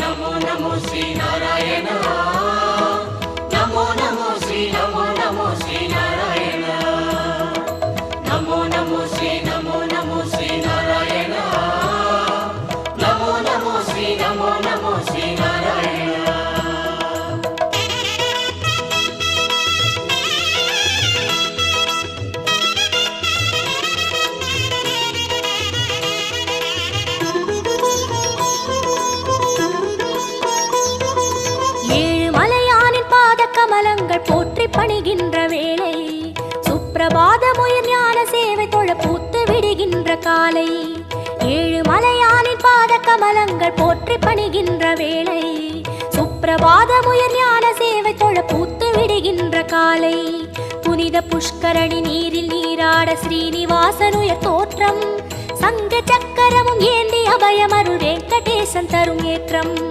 నమో నమో శ్రీ నారాయణ. నమో నమో శ్రీ నమో నమో శ్రీ నారాయణ. నమో నమో శ్రీ నమో నమో శ్రీ నారాయణ. నమో నమో శ్రీ నమో నమో శ్రీ ஏழு மலையானின் பாத கமலங்கள் போற்றி பணிகின்ற வேளை. சுப்பிரபாதமுயர் ஞான சேவை தொழ பூத்து விடுகின்ற காலை. ஏழு மலையானின் பாத கமலங்கள் போற்றி பணிகின்ற வேளை. சுப்பிரபாதமுயர் ஞான சேவை தொழ பூத்து விடுகின்ற காலை. புனித புஷ்கரணி நீரில் நீராட ஸ்ரீனிவாசனுய தோற்றம். சங்க சக்கரமும் ஏந்தி அபயமருள் வெங்கடேசன் தரும் ஏற்றம்.